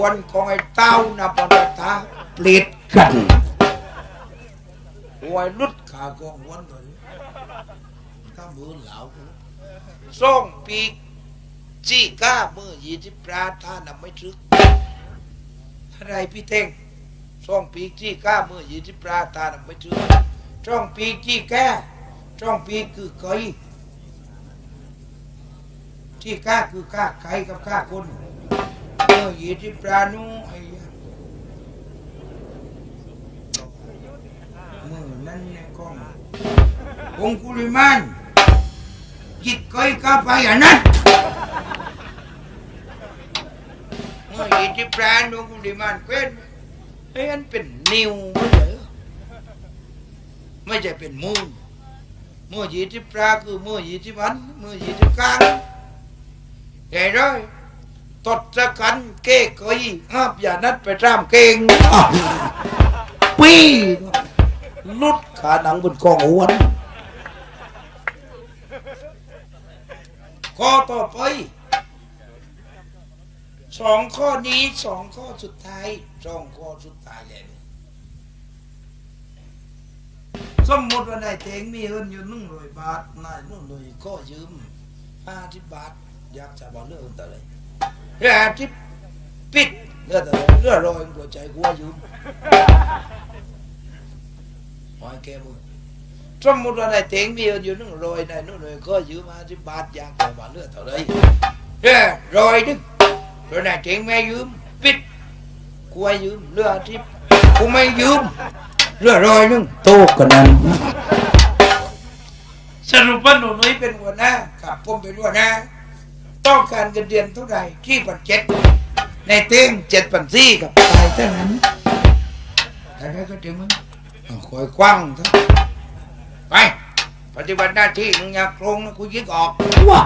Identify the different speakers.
Speaker 1: วนของไอ้เต้านะปนตาเปลิดกันไว้ลุดขากองวนเลยถ้ามือเหลาส่งปีกจี้ก้ามือยีที่ปราท่านำไม่ถึก อะไรพี่เท่งส่งปีกจี้ก้ามือยีที่ปราท่านำไม่ถึกช่องปีกจี้แก้ช่องปีกคือเคยที่ก้าคือก้าไก่กับก้าคนเมื่อ ยีที่ปรานุไอ้ยะมือนั่นเนี่ยกององคุลิมันจิตเคยกาไปอันนั้นเมื่อยีที่ปรานุองคุลิมันเป็นไอ้อันเป็นนิวไม่ใช่เหรอไม่ใช่เป็นมูลเมื่อยีที่ปราคือเมื่อยีที่มันเมื่อยีที่กลางใหญ่ร้อย ตดจะกันเก้กอยห้าบอย่านัดไปตามเก่งปีลุดขาหนังบนกองอวนข้อต่อไปสองข้อนี้สองข้อสุดท้ายสองข้อสุดท้ายเลยสมมติว่านายเทงมีเงินอยู่หนึ่งร้อยบาทนายนู่นเลยก็ยืมห้าสิบบาทอยากจะบอกเรื่องแต่เลย เรือที่ปิดเรือแต่เรือลอยหัวใจหัวอยืมหอยแกมือสมมติว่าในเต็งมีอยู่นึงลอยในนู่นเลยก็ยืมมาที่บาทยางแต่บาเลือดเท่าไรเรือลอยนึงเรือในเต็งไม่ยืมปิดกูให้ยืมเรือที่กูไม่ยืมเรือลอยนึงโตกันนั้นสรุปว่าหนูนุ้ยเป็นหัวหน้ากับผมเป็นหัวหน้า ต้องการเงินเดือนเท่าไหร่ที่ปันเจ็ดในเต้งเจ็ดปันซี่กับตายเท่านั้นแต่ได้ก็เดี๋ยวมึงคอยคว้างทั้งไปปฏิบัติหน้าที่มึงอย่าโกงนะกูยิงออก
Speaker 2: ว้า